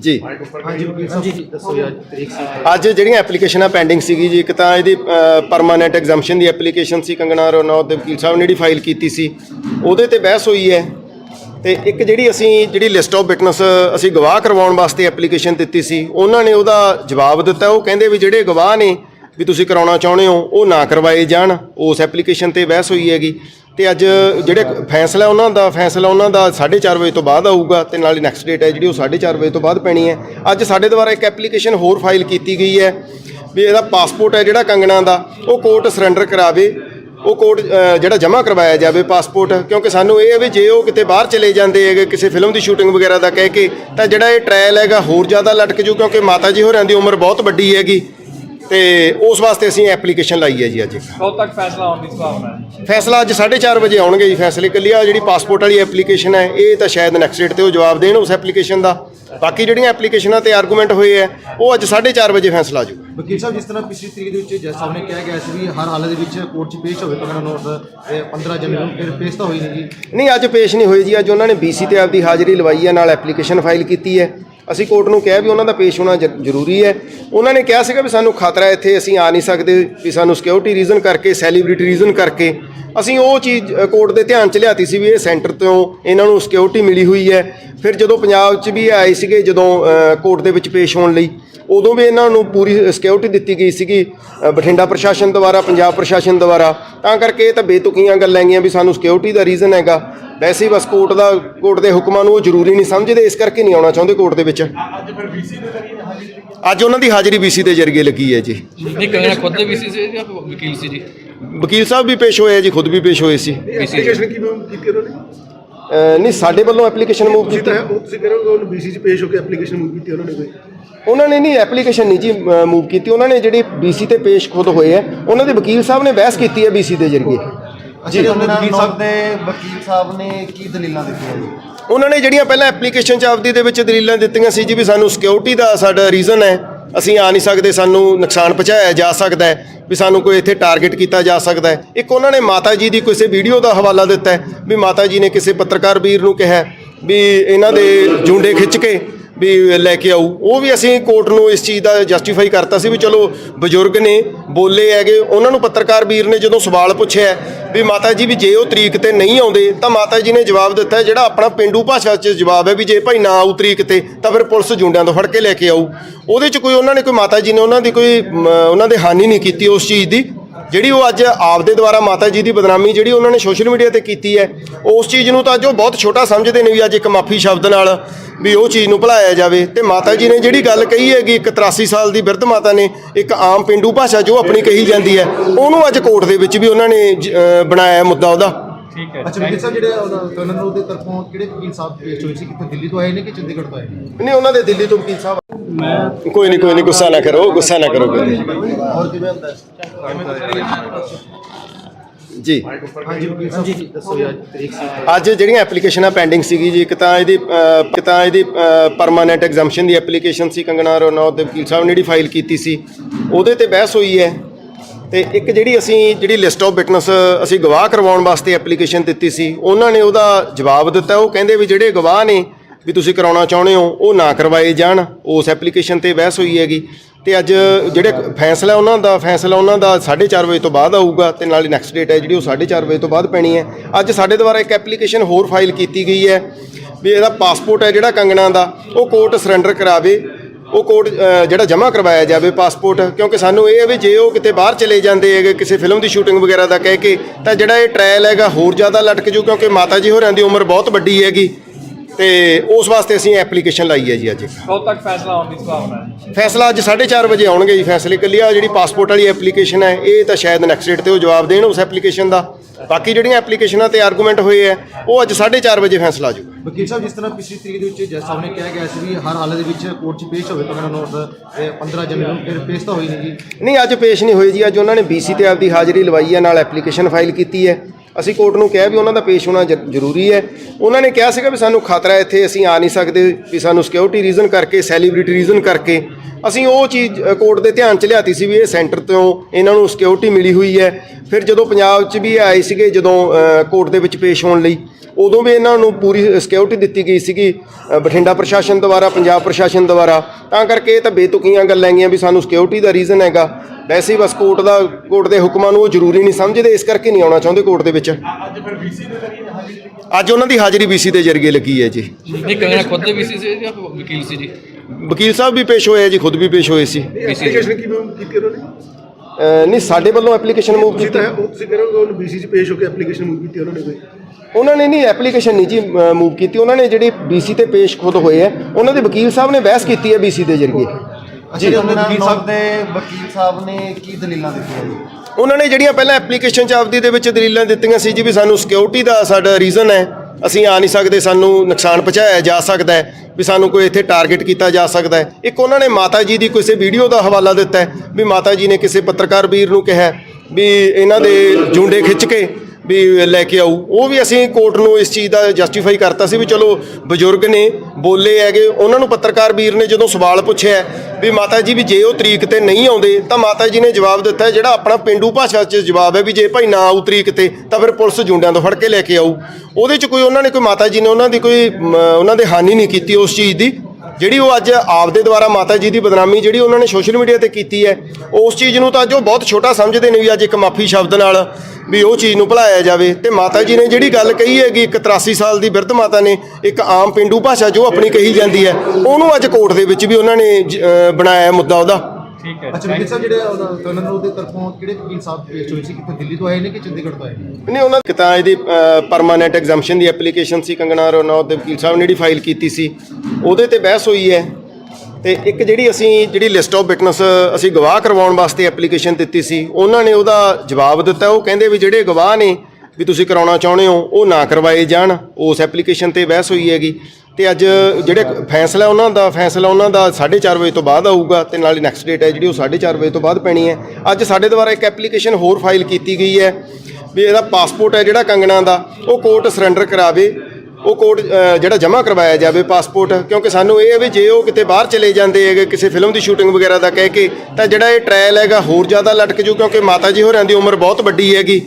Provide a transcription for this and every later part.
ਜੀ। ਅੱਜ ਜਿਹੜੀਆਂ ਐਪਲੀਕੇਸ਼ਨਾਂ ਪੈਂਡਿੰਗ ਸੀਗੀ ਜੀ ਇੱਕ ਤਾਂ ਇਹਦੀ ਪਰਮਾਨੈਂਟ ਐਗਜ਼ੈਂਪਸ਼ਨ ਦੀ ਐਪਲੀਕੇਸ਼ਨ ਸੀ ਕੰਗਣਾ ਰਣੌਤ ਦੇ ਵਕੀਲ ਸਾਹਿਬ ਨੇ ਜਿਹੜੀ ਫਾਈਲ ਕੀਤੀ ਸੀ। ਉਹਦੇ ਤੇ ਬਹਿਸ ਹੋਈ ਹੈ। ਤੇ ਇੱਕ ਜਿਹੜੀ ਅਸੀਂ ਜਿਹੜੀ ਲਿਸਟ ਆਫ ਵਿਟਨੈਸ ਅਸੀਂ ਗਵਾਹ ਕਰਵਾਉਣ ਵਾਸਤੇ ਐਪਲੀਕੇਸ਼ਨ ਦਿੱਤੀ ਸੀ ਉਹਨਾਂ ਨੇ ਉਹਦਾ ਜਵਾਬ ਦਿੱਤਾ। ਉਹ ਕਹਿੰਦੇ ਵੀ ਜਿਹੜੇ ਗਵਾਹ ਨੇ ਵੀ ਤੁਸੀਂ ਕਰਾਉਣਾ ਚਾਹੁੰਦੇ ਹੋ ਉਹ ਨਾ ਕਰਵਾਏ ਜਾਣ। ਉਸ ਐਪਲੀਕੇਸ਼ਨ ਤੇ ਬਹਿਸ ਹੋਈ ਹੈਗੀ। ਤੇ ਅੱਜ ਜਿਹੜੇ ਫੈਸਲਾ ਉਹਨਾਂ ਦਾ, ਫੈਸਲਾ ਉਹਨਾਂ ਦਾ 4:30 ਵਜੇ ਤੋਂ ਬਾਅਦ ਆਊਗਾ ਤੇ ਨਾਲੇ ਨੈਕਸਟ ਡੇਟ ਹੈ ਜਿਹੜੀ ਉਹ 4:30 ਵਜੇ ਤੋਂ ਬਾਅਦ ਪੈਣੀ ਹੈ। ਅੱਜ ਸਾਡੇ ਦੁਆਰਾ ਇੱਕ ਐਪਲੀਕੇਸ਼ਨ ਹੋਰ ਫਾਈਲ ਕੀਤੀ ਗਈ ਹੈ ਵੀ ਇਹਦਾ ਪਾਸਪੋਰਟ ਹੈ ਜਿਹੜਾ ਕੰਗਣਾ ਦਾ, ਉਹ ਕੋਰਟ ਸਰੈਂਡਰ ਕਰਾਵੇ, ਉਹ ਕੋਰਟ ਜਿਹੜਾ ਜਮ੍ਹਾਂ ਕਰਵਾਇਆ ਜਾਵੇ ਪਾਸਪੋਰਟ ਕਿਉਂਕਿ ਸਾਨੂੰ ਇਹ ਹੈ ਵੀ ਜੇ ਉਹ ਕਿਤੇ ਬਾਹਰ ਚਲੇ ਜਾਂਦੇ ਹੈਗੇ, ਕਿਸੇ ਫਿਲਮ ਦੀ ਸ਼ੂਟਿੰਗ ਵਗੈਰਾ ਦਾ ਕਹਿ ਕੇ, ਤਾਂ ਜਿਹੜਾ ਇਹ ਟ੍ਰਾਇਲ ਹੈਗਾ ਹੋਰ ਜ਼ਿਆਦਾ ਲਟਕ ਜੂ, ਕਿਉਂਕਿ ਮਾਤਾ ਜੀ ਹੋਰਾਂ ਦੀ ਉਮਰ ਬਹੁਤ ਵੱਡੀ ਹੈਗੀ। ਤੇ ਉਸ ਵਾਸਤੇ ਅਸੀਂ ਐਪਲੀਕੇਸ਼ਨ ਲਾਈ ਹੈ ਜੀ ਅੱਜ। ਕਦੋਂ ਤੱਕ ਫੈਸਲਾ ਆਉਣ ਦੀ ਸੰਭਾਵਨਾ ਹੈ? ਫੈਸਲਾ ਅੱਜ 4:30 ਵਜੇ ਆਉਣਗੇ ਜੀ ਫੈਸਲੇ। ਕੱਲੀ ਆ ਜਿਹੜੀ ਪਾਸਪੋਰਟ ਵਾਲੀ ਐਪਲੀਕੇਸ਼ਨ ਹੈ ਇਹ ਤਾਂ ਸ਼ਾਇਦ ਨੈਕਸਟ ਡੇਟ ਤੇ ਉਹ ਜਵਾਬ ਦੇਣ ਉਸ ਐਪਲੀਕੇਸ਼ਨ ਦਾ। ਬਾਕੀ ਜਿਹੜੀਆਂ ਐਪਲੀਕੇਸ਼ਨਾਂ ਤੇ ਆਰਗੂਮੈਂਟ ਹੋਏ ਹੈ ਉਹ ਅੱਜ 4:30 ਵਜੇ ਫੈਸਲਾ ਆ ਜਾਊਗਾ ਵਕੀਲ ਸਾਹਿਬ ਜਿਸ ਤਰ੍ਹਾਂ ਪਿਛਲੀ ਤਰੀਕ ਦੇ ਵਿੱਚ ਜੱਜ ਸਾਹਿਬ ਨੇ ਕਿਹਾ ਗਿਆ ਸੀ ਵੀ ਹਰ ਹਾਲਤ ਦੇ ਵਿੱਚ ਕੋਰਟ 'ਚ ਪੇਸ਼ ਹੋਵੇ ਕੰਗਣਾ ਨੋਟ ਤੇ 15 ਜਨਵਰੀ ਨੂੰ ਫਿਰ ਪੇਸ਼ ਤਾਂ ਹੋਈ ਨਹੀਂ ਜੀ। ਨਹੀਂ ਅੱਜ ਪੇਸ਼ ਨਹੀਂ ਹੋਈ ਜੀ। ਅੱਜ ਉਹਨਾਂ ਨੇ ਬੀਸੀ ਤੇ ਆਪਦੀ ਹਾਜ਼ਰੀ ਲਵਾਈ ਹੈ ਨਾਲ ਐਪਲੀਕੇਸ਼ਨ ਫਾਈਲ ਕੀਤੀ ਹੈ। ਅਸੀਂ ਕੋਰਟ ਨੂੰ ਕਿਹਾ ਵੀ ਉਹਨਾਂ ਦਾ ਪੇਸ਼ ਹੋਣਾ ਜ- ਜ਼ਰੂਰੀ ਹੈ। ਉਹਨਾਂ ਨੇ ਕਿਹਾ ਸੀਗਾ ਵੀ ਸਾਨੂੰ ਖਤਰਾ ਹੈ ਇੱਥੇ ਅਸੀਂ ਆ ਨਹੀਂ ਸਕਦੇ ਵੀ ਸਾਨੂੰ ਸਿਕਿਉਰਿਟੀ ਰੀਜ਼ਨ ਕਰਕੇ ਸੈਲੀਬ੍ਰਿਟੀ ਰੀਜ਼ਨ ਕਰਕੇ। ਅਸੀਂ ਉਹ ਚੀਜ਼ ਅ, ਕੋਰਟ ਦੇ ਧਿਆਨ 'ਚ ਲਿਆਤੀ ਸੀ ਵੀ ਇਹ ਸੈਂਟਰ ਤੋਂ ਇਹਨਾਂ ਨੂੰ ਸਿਕਿਉਰਿਟੀ ਮਿਲੀ ਹੋਈ ਹੈ। ਫਿਰ ਜਦੋਂ ਪੰਜਾਬ 'ਚ ਵੀ ਆਏ ਸੀਗੇ ਜਦੋਂ ਅ, ਕੋਰਟ ਦੇ ਵਿੱਚ ਪੇਸ਼ ਹੋਣ ਲਈ ਉਦੋਂ ਵੀ ਇਹਨਾਂ ਨੂੰ ਪੂਰੀ ਸਿਕਿਉਰਿਟੀ ਦਿੱਤੀ ਗਈ ਸੀਗੀ ਅ, ਬਠਿੰਡਾ ਪ੍ਰਸ਼ਾਸਨ ਦੁਆਰਾ ਪੰਜਾਬ ਪ੍ਰਸ਼ਾਸਨ ਦੁਆਰਾ। ਤਾਂ ਕਰਕੇ ਇਹ ਤਾਂ ਬੇਤੁਕੀਆਂ ਗੱਲਾਂ ਹੈਗੀਆਂ ਵੀ ਸਾਨੂੰ ਸਿਕਿਉਰਿਟੀ ਦਾ ਰੀਜ਼ਨ ਹੈਗਾ। ਵੈਸੇ ਹੀ ਬਸ ਕੋਰਟ ਦਾ ਕੋਰਟ ਦੇ ਹੁਕਮਾਂ ਨੂੰ ਉਹ ਜ਼ਰੂਰੀ ਨਹੀਂ ਸਮਝਦੇ ਇਸ ਕਰਕੇ ਨਹੀਂ ਆਉਣਾ ਚਾਹੁੰਦੇ ਕੋਰਟ ਦੇ ਵਿੱਚ। ਅੱਜ ਉਹਨਾਂ ਦੀ ਹਾਜ਼ਰੀ ਬੀਸੀ ਦੇ ਜ਼ਰੀਏ ਲੱਗੀ ਹੈ ਜੀ। ਨਹੀਂ ਕੰਗਣਾ ਖੁਦ ਦੇ ਵੀਸੀ ਸੀ ਜਾਂ ਵਕੀਲ ਸੀ ਜੀ? ਵਕੀਲ ਸਾਹਿਬ ਵੀ ਪੇਸ਼ ਹੋਏ ਆ ਜੀ ਖੁਦ ਵੀ ਪੇਸ਼ ਹੋਏ ਸੀ। ਐਪਲੀਕੇਸ਼ਨ ਕੀ ਮੂਵ ਕੀਤੀ ਉਹਨਾਂ ਨੇ ਨਹੀਂ ਸਾਡੇ ਵੱਲੋਂ ਐਪਲੀਕੇਸ਼ਨ ਮੂਵ ਕੀਤੀ। ਉਹ ਤੁਸੀਂ ਕਰੋਗੇ ਉਹਨੂੰ ਬੀਸੀ ਚ ਪੇਸ਼ ਹੋ ਕੇ ਐਪਲੀਕੇਸ਼ਨ ਮੂਵ ਕੀਤੀ ਉਹਨਾਂ ਨੇ ਕੋਈ। ਉਹਨਾਂ ਨੇ ਨਹੀਂ ਐਪਲੀਕੇਸ਼ਨ ਨਹੀਂ ਜੀ ਮੂਵ ਕੀਤੀ। ਉਹਨਾਂ ਨੇ ਜਿਹੜੀ ਬੀਸੀ ਤੇ ਪੇਸ਼ ਖੁਦ ਹੋਏ ਆ ਉਹਨਾਂ ਦੇ ਵਕੀਲ ਸਾਹਿਬ ਨੇ ਬਹਿਸ ਕੀਤੀ ਹੈ ਬੀਸੀ ਦੇ ਜ਼ਰੀਏ। ਜੀ ਵਕੀਲ ਸਾਹਿਬ ਦੇ ਵਕੀਲ ਸਾਹਿਬ ਨੇ ਕੀ ਦਲੀਲਾਂ ਦਿੱਤੀਆਂ ਜੀ? ਉਹਨਾਂ ਨੇ ਜਿਹੜੀਆਂ ਪਹਿਲਾਂ ਐਪਲੀਕੇਸ਼ਨ ਚ ਆਪਦੀ ਦੇ ਵਿੱਚ ਦਲੀਲਾਂ ਦਿੱਤੀਆਂ ਸੀ ਜੀ ਵੀ ਸਾਨੂੰ ਸਿਕਿਉਰਿਟੀ ਦਾ ਸਾਡਾ ਰੀਜ਼ਨ ਹੈ। ਅਸੀਂ ਆ ਨਹੀਂ ਸਕਦੇ ਸਾਨੂੰ ਨੁਕਸਾਨ ਪਹੁੰਚਾਇਆ ਜਾ ਸਕਦਾ ਹੈ ਵੀ ਸਾਨੂੰ ਕੋਈ ਇੱਥੇ ਟਾਰਗੇਟ ਕੀਤਾ ਜਾ ਸਕਦਾ ਹੈ। ਇੱਕ ਉਹਨਾਂ ਨੇ ਮਾਤਾ ਜੀ ਦੀ ਕਿਸੇ ਵੀਡੀਓ ਦਾ ਹਵਾਲਾ ਦਿੱਤਾ ਵੀ ਮਾਤਾ ਜੀ ਨੇ ਕਿਸੇ ਪੱਤਰਕਾਰ ਵੀਰ ਨੂੰ ਕਿਹਾ ਵੀ ਇਹਨਾਂ ਦੇ ਜੁੰਡੇ ਖਿੱਚ ਕੇ ਵੀ ਲੈ ਕੇ ਆਊ। ਉਹ ਵੀ ਅਸੀਂ ਕੋਰਟ ਨੂੰ ਇਸ ਚੀਜ਼ ਦਾ ਜਸਟੀਫਾਈ ਕਰਤਾ ਸੀ ਵੀ ਚਲੋ ਬਜ਼ੁਰਗ ਨੇ ਬੋਲੇ ਹੈਗੇ। ਉਹਨਾਂ ਨੂੰ ਪੱਤਰਕਾਰ ਵੀਰ ਨੇ ਜਦੋਂ ਸਵਾਲ ਪੁੱਛਿਆ ਵੀ ਮਾਤਾ ਜੀ ਵੀ ਜੇ ਉਹ ਤਰੀਕ ਤੇ ਨਹੀਂ ਆਉਂਦੇ, ਤਾਂ ਮਾਤਾ ਜੀ ਨੇ ਜਵਾਬ ਦਿੱਤਾ, ਜਿਹੜਾ ਆਪਣਾ ਪਿੰਡੂ ਭਾਸ਼ਾ 'ਚ ਜਵਾਬ ਹੈ ਵੀ ਜੇ ਭਾਈ ਨਾ ਆਊ ਤਰੀਕ ਤੇ, ਤਾਂ ਫਿਰ ਪੁਲਿਸ ਜੁੰਡਿਆਂ ਤੋਂ ਫੜ ਕੇ ਲੈ ਕੇ ਆਊ। ਉਹਦੇ 'ਚ ਕੋਈ, ਉਹਨਾਂ ਨੇ ਕੋਈ ਮਾਤਾ ਜੀ ਨੇ ਉਹਨਾਂ ਦੀ ਕੋਈ ਉਹਨਾਂ ਦੇ ਹਾਨੀ ਨਹੀਂ ਕੀਤੀ ਉਸ ਚੀਜ਼ ਦੀ। ਜਿਹੜੀ ਉਹ ਅੱਜ ਆਪਦੇ ਦੁਆਰਾ ਮਾਤਾ ਜੀ ਦੀ ਬਦਨਾਮੀ ਜਿਹੜੀ ਉਹਨਾਂ ਨੇ ਸੋਸ਼ਲ ਮੀਡੀਆ ਤੇ ਕੀਤੀ ਹੈ, ਉਸ ਚੀਜ਼ ਨੂੰ ਤਾਂ ਜੋ ਬਹੁਤ ਛੋਟਾ ਸਮਝਦੇ ਨੇ ਵੀ ਅੱਜ ਇੱਕ ਮਾਫੀ ਸ਼ਬਦ ਨਾਲ ਵੀ ਉਹ ਚੀਜ਼ ਨੂੰ ਭੁਲਾਇਆ ਜਾਵੇ। ਤੇ ਮਾਤਾ ਜੀ ਨੇ ਜਿਹੜੀ ਗੱਲ ਕਹੀ ਹੈਗੀ, ਇੱਕ 83 ਸਾਲ ਦੀ ਬਿਰਧ ਮਾਤਾ ਨੇ ਇੱਕ ਆਮ ਪਿੰਡੂ ਭਾਸ਼ਾ ਜੋ ਆਪਣੀ ਕਹੀ ਜਾਂਦੀ ਹੈ। ਉਹਨੂੰ ਅੱਜ ਕੋਰਟ ਦੇ ਵਿੱਚ ਵੀ ਉਹਨਾਂ ਨੇ ਬਣਾਇਆ ਮੁੱਦਾ ਉਹਦਾ। ਠੀਕ ਹੈ ਅੱਛਾ ਵਕੀਲ ਸਾਹਿਬ ਜਿਹੜੇ ਕੰਗਣਾ ਨੋਟ ਦੇ ਤਰਫੋਂ ਕਿਹੜੇ ਵਕੀਲ ਸਾਹਿਬ ਪੇਸ਼ ਹੋਏ ਸੀ? ਕਿੱਥੇ ਦਿੱਲੀ ਤੋਂ ਆਏ ਨੇ ਕਿ ਚੰਡੀਗੜ੍ਹ ਤੋਂ ਆਏ ਨੇ? ਨਹੀਂ ਉਹਨਾਂ ਦੇ ਦਿੱਲੀ ਤੋਂ ਵਕੀਲ ਸਾਹਿਬ ਮੈਂ ਕੋਈ ਨਹੀਂ ਕੋਈ ਨਹੀਂ ਗੁੱਸਾ ਨਾ ਕਰੋ ਗੁੱਸਾ ਨਾ ਕਰੋ ਕੋਈ ਨਹੀਂ। ਹੋਰ ਕਿਵੇਂ ਹੁੰਦਾ ਹੈ? ਜੀ। ਹਾਂਜੀ ਵਕੀਲ ਸਾਹਿਬ ਜੀ। ਦੱਸੋ ਯਾਰ ਤਰੀਕ ਸੀ। ਅੱਜ ਜਿਹੜੀਆਂ ਐਪਲੀਕੇਸ਼ਨਾਂ ਪੈਂਡਿੰਗ ਸੀਗੀ ਜੀ ਇੱਕ ਤਾਂ ਇਹਦੀ ਅ, ਇੱਕ ਤਾਂ ਇਹਦੀ ਪਰਮਾਨੈਂਟ ਐਗਜ਼ੈਂਪਸ਼ਨ ਦੀ ਐਪਲੀਕੇਸ਼ਨ ਸੀ ਕੰਗਣਾ ਰਣੌਤ ਦੇ ਵਕੀਲ ਸਾਹਿਬ ਨੇ ਜਿਹੜੀ ਫਾਈਲ ਕੀਤੀ ਸੀ ਉਹਦੇ ਤੇ ਬਹਿਸ ਹੋਈ ਹੈ। ਤੇ ਇੱਕ ਜਿਹੜੀ ਅਸੀਂ ਜਿਹੜੀ ਲਿਸਟ ਆਫ ਵਿਟਨੈਸ ਅਸੀਂ ਗਵਾਹ ਕਰਵਾਉਣ ਵਾਸਤੇ ਐਪਲੀਕੇਸ਼ਨ ਦਿੱਤੀ ਸੀ, ਉਹਨਾਂ ਨੇ ਉਹਦਾ ਜਵਾਬ ਦਿੱਤਾ। ਉਹ ਕਹਿੰਦੇ ਵੀ ਜਿਹੜੇ ਗਵਾਹ ਨੇ ਵੀ ਤੁਸੀਂ ਕਰਾਉਣਾ ਚਾਹੁੰਦੇ ਹੋ, ਉਹ ਨਾ ਕਰਵਾਏ ਜਾਣ। ਉਸ ਐਪਲੀਕੇਸ਼ਨ ਤੇ ਬਹਿਸ ਹੋਈ ਹੈਗੀ। ਤੇ ਅੱਜ ਜਿਹੜੇ ਫੈਸਲਾ ਉਹਨਾਂ ਦਾ, ਫੈਸਲਾ ਉਹਨਾਂ ਦਾ 4:30 ਵਜੇ ਤੋਂ ਬਾਅਦ ਆਊਗਾ ਤੇ ਨਾਲੇ ਨੈਕਸਟ ਡੇਟ ਹੈ ਜਿਹੜੀ ਉਹ 4:30 ਵਜੇ ਤੋਂ ਬਾਅਦ ਪੈਣੀ ਹੈ। ਅੱਜ ਸਾਡੇ ਦੁਆਰਾ ਇੱਕ ਐਪਲੀਕੇਸ਼ਨ ਹੋਰ ਫਾਈਲ ਕੀਤੀ ਗਈ ਹੈ ਵੀ ਇਹਦਾ ਪਾਸਪੋਰਟ ਹੈ ਜਿਹੜਾ ਕੰਗਣਾ ਦਾ, ਉਹ ਕੋਰਟ ਸਰੈਂਡਰ ਕਰਾਵੇ। ਉਹ ਅ, ਜਿਹੜਾ ਜਮ੍ਹਾਂ ਕਰਵਾਇਆ ਜਾਵੇ ਪਾਸਪੋਰਟ ਕਿਉਂਕਿ ਸਾਨੂੰ ਇਹ ਹੈ ਵੀ ਜੇ ਉਹ ਕਿਤੇ ਬਾਹਰ ਚਲੇ ਜਾਂਦੇ ਹੈਗੇ ਕਿਸੇ ਫਿਲਮ ਦੀ ਸ਼ੂਟਿੰਗ ਵਗੈਰਾ ਦਾ ਕਹਿ ਕੇ ਤਾਂ ਜਿਹੜਾ ਇਹ ਟ੍ਰਾਇਲ ਹੈਗਾ ਹੋਰ ਜ਼ਿਆਦਾ ਲਟਕ ਜੂ ਕਿਉਂਕਿ ਮਾਤਾ ਜੀ ਹੋਰਾਂ ਦੀ ਉਮਰ ਬਹੁਤ ਵੱਡੀ ਹੈਗੀ। ਤੇ ਉਸ ਵਾਸਤੇ ਅਸੀਂ ਐਪਲੀਕੇਸ਼ਨ ਲਾਈ ਹੈ ਜੀ ਅੱਜ। ਕਦੋਂ ਤੱਕ ਫੈਸਲਾ ਆਉਣ ਦੀ ਸੰਭਾਵਨਾ ਹੈ? ਫੈਸਲਾ ਅੱਜ 4:30 ਵਜੇ ਆਉਣਗੇ ਜੀ ਫੈਸਲੇ। ਕੱਲੀ ਆ ਜਿਹੜੀ ਪਾਸਪੋਰਟ ਵਾਲੀ ਐਪਲੀਕੇਸ਼ਨ ਹੈ ਇਹ ਤਾਂ ਸ਼ਾਇਦ ਨੈਕਸਟ ਡੇਟ ਤੇ ਉਹ ਜਵਾਬ ਦੇਣ ਉਸ ਐਪਲੀਕੇਸ਼ਨ ਦਾ। ਬਾਕੀ ਜਿਹੜੀਆਂ ਐਪਲੀਕੇਸ਼ਨਾਂ ਤੇ ਆਰਗੂਮੈਂਟ ਹੋਏ ਹੈ ਉਹ ਅੱਜ 4:30 ਵਜੇ ਫੈਸਲਾ ਆ ਜਾਊਗਾ। ਵਕੀਲ ਸਾਹਿਬ ਜਿਸ ਤਰ੍ਹਾਂ ਪਿਛਲੀ ਤਰੀਕ ਦੇ ਵਿੱਚ ਜੱਜ ਸਾਹਿਬ ਨੇ ਕਿਹਾ ਗਿਆ ਸੀ ਵੀ ਹਰ ਹਾਲਤ ਦੇ ਵਿੱਚ ਕੋਰਟ 'ਚ ਪੇਸ਼ ਹੋਵੇ ਕੰਗਣਾ ਨੋਟ ਤੇ 15 ਜਨਵਰੀ ਨੂੰ ਫਿਰ ਪੇਸ਼ ਤਾਂ ਹੋਈ ਨਹੀਂ ਜੀ। ਨਹੀਂ ਅੱਜ ਪੇਸ਼ ਨਹੀਂ ਹੋਈ ਜੀ ਅੱਜ ਉਹਨਾਂ ਨੇ ਬੀਸੀ ਤੇ ਆਪਦੀ ਹਾਜ਼ਰੀ ਲਵਾਈ ਹੈ ਨਾਲ ਐਪਲੀਕੇਸ਼ਨ ਫਾਈਲ ਕੀਤੀ ਹੈ। ਅਸੀਂ ਕੋਰਟ ਨੂੰ ਕਿਹਾ ਵੀ ਉਹਨਾਂ ਦਾ ਪੇਸ਼ ਹੋਣਾ ਜ- ਜ਼ਰੂਰੀ ਹੈ। ਉਹਨਾਂ ਨੇ ਕਿਹਾ ਸੀਗਾ ਵੀ ਸਾਨੂੰ ਖਤਰਾ ਹੈ ਇੱਥੇ ਅਸੀਂ ਆ ਨਹੀਂ ਸਕਦੇ ਵੀ ਸਾਨੂੰ ਸਿਕਿਉਰਿਟੀ ਰੀਜ਼ਨ ਕਰਕੇ ਸੈਲੀਬ੍ਰਿਟੀ ਰੀਜ਼ਨ ਕਰਕੇ। ਅਸੀਂ ਉਹ ਚੀਜ਼ ਅ, ਕੋਰਟ ਦੇ ਧਿਆਨ 'ਚ ਲਿਆਤੀ ਸੀ ਵੀ ਇਹ ਸੈਂਟਰ ਤੋਂ ਇਹਨਾਂ ਨੂੰ ਸਿਕਿਉਰਿਟੀ ਮਿਲੀ ਹੋਈ ਹੈ। ਫਿਰ ਜਦੋਂ ਪੰਜਾਬ 'ਚ ਵੀ ਆਏ ਸੀਗੇ ਜਦੋਂ ਅ, ਕੋਰਟ ਦੇ ਵਿੱਚ ਪੇਸ਼ ਹੋਣ ਲਈ ਉਦੋਂ ਵੀ ਇਹਨਾਂ ਨੂੰ ਪੂਰੀ ਸਿਕਿਉਰਿਟੀ ਦਿੱਤੀ ਗਈ ਸੀਗੀ ਅ, ਬਠਿੰਡਾ ਪ੍ਰਸ਼ਾਸਨ ਦੁਆਰਾ ਪੰਜਾਬ ਪ੍ਰਸ਼ਾਸਨ ਦੁਆਰਾ। ਤਾਂ ਕਰਕੇ ਇਹ ਤਾਂ ਬੇਤੁਕੀਆਂ ਗੱਲਾਂ ਹੈਗੀਆਂ ਵੀ ਸਾਨੂੰ ਸਿਕਿਉਰਿਟੀ ਦਾ ਰੀਜ਼ਨ ਹੈਗਾ। ਵੈਸੇ ਹੀ ਬਸ ਕੋਰਟ ਦਾ ਕੋਰਟ ਦੇ ਹੁਕਮਾਂ ਨੂੰ ਉਹ ਜ਼ਰੂਰੀ ਨਹੀਂ ਸਮਝਦੇ ਇਸ ਕਰਕੇ ਨਹੀਂ ਆਉਣਾ ਚਾਹੁੰਦੇ ਕੋਰਟ ਦੇ ਵਿੱਚ। ਅੱਜ ਉਹਨਾਂ ਦੀ ਹਾਜ਼ਰੀ ਬੀਸੀ ਦੇ ਜਰੀਏ ਲੱਗੀ ਹੈ ਜੀ। ਨਹੀਂ ਕੰਗਣਾ ਖੁਦ ਦੇ ਵੀਸੀ ਸੀ ਜਾਂ ਵਕੀਲ ਸੀ ਜੀ? ਵਕੀਲ ਸਾਹਿਬ ਵੀ ਪੇਸ਼ ਹੋਏ ਆ ਜੀ ਖੁਦ ਵੀ ਪੇਸ਼ ਹੋਏ ਸੀ। ਐਪਲੀਕੇਸ਼ਨ ਕਿਵੇਂ ਕੀਤੀ ਉਹਨਾਂ ਨੇ? ਨਹੀਂ ਸਾਡੇ ਵੱਲੋਂ ਐਪਲੀਕੇਸ਼ਨ ਮੂਵ ਤੁਸੀਂ ਕੀਤੀ। ਤਾਂ ਉਹ ਤੁਸੀਂ ਕਰੋਗੇ ਉਹਨੂੰ ਬੀਸੀ ਚ ਪੇਸ਼ ਹੋ ਕੇ ਐਪਲੀਕੇਸ਼ਨ ਮੂਵ ਕੀਤੀ ਉਹਨਾਂ ਨੇ ਕੋਈ? ਉਹਨਾਂ ਨੇ ਨਹੀਂ ਐਪਲੀਕੇਸ਼ਨ ਨਹੀਂ ਜੀ ਮੂਵ ਕੀਤੀ। ਉਹਨਾਂ ਨੇ ਜਿਹੜੀ ਬੀਸੀ ਤੇ ਪੇਸ਼ ਖੁਦ ਹੋਏ ਆ ਉਹਨਾਂ ਦੇ ਵਕੀਲ ਸਾਹਿਬ ਨੇ ਬਹਿਸ ਕੀਤੀ ਹੈ ਬੀਸੀ ਦੇ ਜਰੀਏ। ਜੀ। ਉਹਨਾਂ ਵਕੀਲ ਸਾਹਿਬ ਦੇ ਵਕੀਲ ਸਾਹਿਬ ਨੇ ਕੀ ਦਲੀਲਾਂ ਦਿੱਤੀਆਂ ਜੀ? ਉਹਨਾਂ ਨੇ ਜਿਹੜੀਆਂ ਪਹਿਲਾਂ ਐਪਲੀਕੇਸ਼ਨ ਚ ਆਪਦੀ ਦੇ ਵਿੱਚ ਦਲੀਲਾਂ ਦਿੱਤੀਆਂ ਸੀ ਜੀ ਵੀ ਸਾਨੂੰ ਸਿਕਿਉਰਿਟੀ ਦਾ ਸਾਡਾ ਰੀਜ਼ਨ ਹੈ। ਅਸੀਂ ਆ ਨਹੀਂ ਸਕਦੇ ਸਾਨੂੰ ਨੁਕਸਾਨ ਪਹੁੰਚਾਇਆ ਜਾ ਸਕਦਾ ਹੈ। ਵੀ ਸਾਨੂੰ ਕੋਈ ਇੱਥੇ ਟਾਰਗੇਟ ਕੀਤਾ ਜਾ ਸਕਦਾ ਹੈ। ਇੱਕ ਉਹਨਾਂ ਨੇ ਮਾਤਾ ਜੀ ਦੀ ਕਿਸੇ ਵੀਡੀਓ ਦਾ ਹਵਾਲਾ ਦਿੱਤਾ ਹੈ ਵੀ ਮਾਤਾ ਜੀ ਨੇ ਕਿਸੇ ਪੱਤਰਕਾਰ ਵੀਰ ਨੂੰ ਕਿਹਾ ਵੀ ਇਹਨਾਂ ਦੇ ਜੁੰਡੇ ਖਿੱਚ ਕੇ ਵੀ ਲੈ ਕੇ ਆਊ। ਉਹ ਵੀ ਅਸੀਂ ਕੋਰਟ ਨੂੰ ਇਸ ਚੀਜ਼ ਦਾ ਜਸਟੀਫਾਈ ਕਰਤਾ ਸੀ ਵੀ ਚਲੋ ਬਜ਼ੁਰਗ ਨੇ, ਬੋਲੇ ਹੈਗੇ, ਉਹਨਾਂ ਨੂੰ ਪੱਤਰਕਾਰ ਵੀਰ ਨੇ ਜਦੋਂ ਸਵਾਲ ਪੁੱਛਿਆ ਵੀ ਮਾਤਾ ਜੀ ਵੀ ਜੇ ਉਹ ਤਰੀਕ ਤੇ ਨਹੀਂ ਆਉਂਦੇ, ਤਾਂ ਮਾਤਾ ਜੀ ਨੇ ਜਵਾਬ ਦਿੱਤਾ ਜਿਹੜਾ ਆਪਣਾ ਪਿੰਡੂ ਭਾਸ਼ਾ 'ਚ ਜਵਾਬ ਹੈ ਵੀ ਜੇ ਭਾਈ ਨਾ ਆਊ ਤਰੀਕ ਤੇ, ਤਾਂ ਫਿਰ ਪੁਲਿਸ ਜੁੰਡਿਆਂ ਤੋਂ ਫੜ ਕੇ ਲੈ ਕੇ ਆਊ। ਉਹਦੇ 'ਚ ਕੋਈ ਉਹਨਾਂ ਨੇ, ਕੋਈ ਮਾਤਾ ਜੀ ਨੇ ਉਹਨਾਂ ਦੀ ਕੋਈ ਉਹਨਾਂ ਦੇ ਹਾਨੀ ਨਹੀਂ ਕੀਤੀ ਉਸ ਚੀਜ਼ ਦੀ। ਜਿਹੜੀ ਉਹ ਅੱਜ ਆਪਦੇ ਦੁਆਰਾ ਮਾਤਾ ਜੀ ਦੀ ਬਦਨਾਮੀ ਜਿਹੜੀ ਉਹਨਾਂ ਨੇ ਸੋਸ਼ਲ ਮੀਡੀਆ ਤੇ ਕੀਤੀ ਹੈ, ਉਸ ਚੀਜ਼ ਨੂੰ ਤਾਂ ਅੱਜ ਉਹ ਬਹੁਤ ਛੋਟਾ ਸਮਝਦੇ ਨੇ ਵੀ ਅੱਜ ਇੱਕ ਮਾਫੀ ਸ਼ਬਦ ਨਾਲ ਵੀ ਉਹ ਚੀਜ਼ ਨੂੰ ਭੁਲਾਇਆ ਜਾਵੇ। ਤੇ ਮਾਤਾ ਜੀ ਨੇ ਜਿਹੜੀ ਗੱਲ ਕਹੀ ਹੈਗੀ, ਇੱਕ 83 ਸਾਲ ਦੀ ਬਿਰਧ ਮਾਤਾ ਨੇ ਇੱਕ ਆਮ ਪਿੰਡੂ ਭਾਸ਼ਾ ਜੋ ਆਪਣੀ ਕਹੀ ਜਾਂਦੀ ਹੈ, ਉਹਨੂੰ ਅੱਜ ਕੋਰਟ ਦੇ ਵਿੱਚ ਵੀ ਉਹਨਾਂ ਨੇ ਬਣਾਇਆ ਮੁੱਦਾ ਉਹਦਾ। ਠੀਕ ਹੈ ਅੱਛਾ ਵਕੀਲ ਸਾਹਿਬ ਜਿਹੜੇ ਕਰਨ ਰੋਡ ਦੇ ਤਰਫੋਂ ਕਿਹੜੇ ਵਕੀਲ ਸਾਹਿਬ ਪੇਸ਼ ਹੋਏ ਸੀ? ਕਿੱਥੋਂ ਦਿੱਲੀ ਤੋਂ ਆਏ ਨੇ ਕਿ ਚੰਡੀਗੜ੍ਹ ਤੋਂ ਆਏ ਨੇ? ਨਹੀਂ ਉਹਨਾਂ ਇੱਕ ਤਾਂ ਇਹਦੀ ਪਰਮਾਨੈਂਟ ਐਗਜ਼ੈਂਪਸ਼ਨ ਦੀ ਐਪਲੀਕੇਸ਼ਨ ਸੀ ਕੰਗਨਾ ਰਣੌਤ ਦੇ ਵਕੀਲ ਸਾਹਿਬ ਨੇ ਜਿਹੜੀ ਫਾਈਲ ਕੀਤੀ ਸੀ। ਉਹਦੇ ਤੇ ਬਹਿਸ ਹੋਈ ਹੈ। ਤੇ ਇੱਕ ਜਿਹੜੀ ਅਸੀਂ ਜਿਹੜੀ ਲਿਸਟ ਆਫ ਵਿਟਨੈਸ ਅਸੀਂ ਗਵਾਹ ਕਰਵਾਉਣ ਵਾਸਤੇ ਐਪਲੀਕੇਸ਼ਨ ਦਿੱਤੀ ਸੀ ਉਹਨਾਂ ਨੇ ਉਹਦਾ ਜਵਾਬ ਦਿੱਤਾ। ਉਹ ਕਹਿੰਦੇ ਵੀ ਜਿਹੜੇ ਗਵਾਹ ਨੇ ਵੀ ਤੁਸੀਂ ਕਰਾਉਣਾ ਚਾਹੁੰਦੇ ਹੋ ਉਹ ਨਾ ਕਰਵਾਏ ਜਾਣ। ਉਸ ਐਪਲੀਕੇਸ਼ਨ ਤੇ ਬਹਿਸ ਹੋਈ ਹੈਗੀ। ਤੇ ਅੱਜ ਜਿਹੜੇ ਫੈਸਲਾ ਉਹਨਾਂ ਦਾ, ਫੈਸਲਾ ਉਹਨਾਂ ਦਾ 4:30 ਵਜੇ ਤੋਂ ਬਾਅਦ ਆਊਗਾ ਤੇ ਨਾਲੇ ਨੈਕਸਟ ਡੇਟ ਹੈ ਜਿਹੜੀ ਉਹ 4:30 ਵਜੇ ਤੋਂ ਬਾਅਦ ਪੈਣੀ ਹੈ। ਅੱਜ ਸਾਡੇ ਦੁਆਰਾ ਇੱਕ ਐਪਲੀਕੇਸ਼ਨ ਹੋਰ ਫਾਈਲ ਕੀਤੀ ਗਈ ਹੈ ਵੀ ਇਹਦਾ ਪਾਸਪੋਰਟ ਹੈ ਜਿਹੜਾ ਕੰਗਣਾ ਦਾ, ਉਹ ਕੋਰਟ ਸਰੈਂਡਰ ਕਰਾਵੇ, ਉਹ ਕੋਰਟ ਜਿਹੜਾ ਜਮ੍ਹਾਂ ਕਰਵਾਇਆ ਜਾਵੇ ਪਾਸਪੋਰਟ ਕਿਉਂਕਿ ਸਾਨੂੰ ਇਹ ਹੈ ਵੀ ਜੇ ਉਹ ਕਿਤੇ ਬਾਹਰ ਚਲੇ ਜਾਂਦੇ ਹੈਗੇ, ਕਿਸੇ ਫਿਲਮ ਦੀ ਸ਼ੂਟਿੰਗ ਵਗੈਰਾ ਦਾ ਕਹਿ ਕੇ, ਤਾਂ ਜਿਹੜਾ ਇਹ ਟ੍ਰਾਇਲ ਹੈਗਾ ਹੋਰ ਜ਼ਿਆਦਾ ਲਟਕ ਜੂ, ਕਿਉਂਕਿ ਮਾਤਾ ਜੀ ਹੋਰਾਂ ਦੀ ਉਮਰ ਬਹੁਤ ਵੱਡੀ ਹੈਗੀ।